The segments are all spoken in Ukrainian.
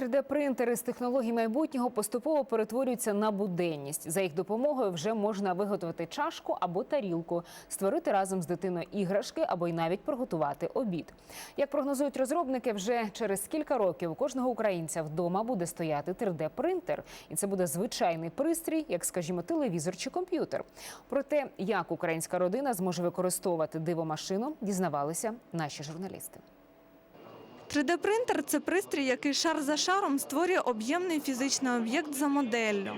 3D-принтери з технологій майбутнього поступово перетворюються на буденність. За їх допомогою вже можна виготовити чашку або тарілку, створити разом з дитиною іграшки або й навіть приготувати обід. Як прогнозують розробники, вже через кілька років у кожного українця вдома буде стояти 3D-принтер, і це буде звичайний пристрій, як, скажімо, телевізор чи комп'ютер. Про те, як українська родина зможе використовувати дивомашину, дізнавалися наші журналісти. 3D-принтер – це пристрій, який шар за шаром створює об'ємний фізичний об'єкт за моделлю.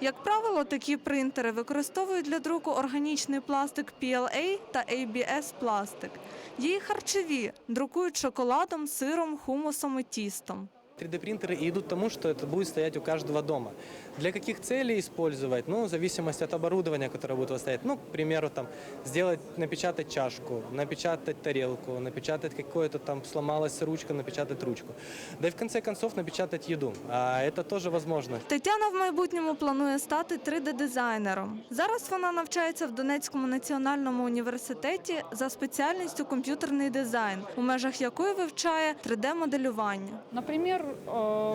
Як правило, такі принтери використовують для друку органічний пластик PLA та ABS-пластик. Є і харчові, друкують шоколадом, сиром, хумусом і тістом. 3D-принтеры идут к тому, что это будет стоять у каждого дома. Для каких целей использовать? Ну, в зависимости от оборудования, которое будет у вас стоять. Ну, к примеру, там, сделать, напечатать чашку, напечатать тарелку, напечатать какое-то там, сломалась ручка, напечатать ручку. Да и в конце концов напечатать еду. А это тоже возможно. Тетяна в майбутньому планує стати 3D-дизайнером. Зараз вона навчається в Донецькому національному університеті за спеціальністю комп'ютерний дизайн, у межах якої вивчає 3D-моделювання. Например, э,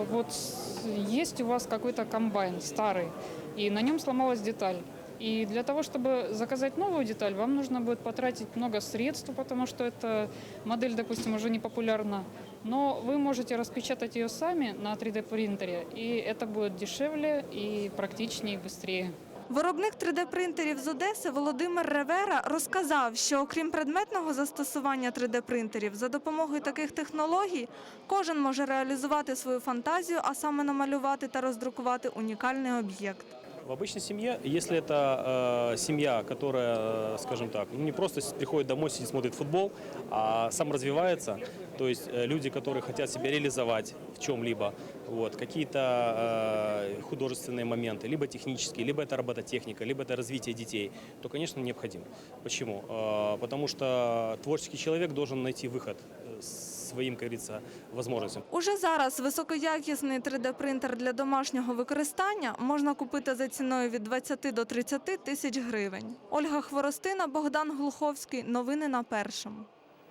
вот с- есть у вас какой-то комбайн старый, и на нем сломалась деталь. И для того, чтобы заказать новую деталь, вам нужно будет потратить много средств, потому что эта модель, допустим, уже не популярна. Но вы можете распечатать ее сами на 3D принтере, и это будет дешевле и практичнее, и быстрее. Виробник 3D-принтерів з Одеси Володимир Ревера розказав, що окрім предметного застосування 3D-принтерів, за допомогою таких технологій кожен може реалізувати свою фантазію, а саме намалювати та роздрукувати унікальний об'єкт. В обычной семье, если это э, семья, которая, э, скажем так, ну, не просто с- приходит домой, сидит, смотрит футбол, а сам развивается, то есть э, люди, которые хотят себя реализовать в чем-либо, вот, какие-то э, художественные моменты, либо технические, либо это робототехника, либо это развитие детей, то, конечно, необходим. Почему? Э, потому что творческий человек должен найти выход э, своим, как говорится. Уже зараз високоякісний 3D-принтер для домашнього використання можна купити за ціною від 20 до 30 тисяч гривень. Ольга Хворостина, Богдан Глуховський. Новини на першому.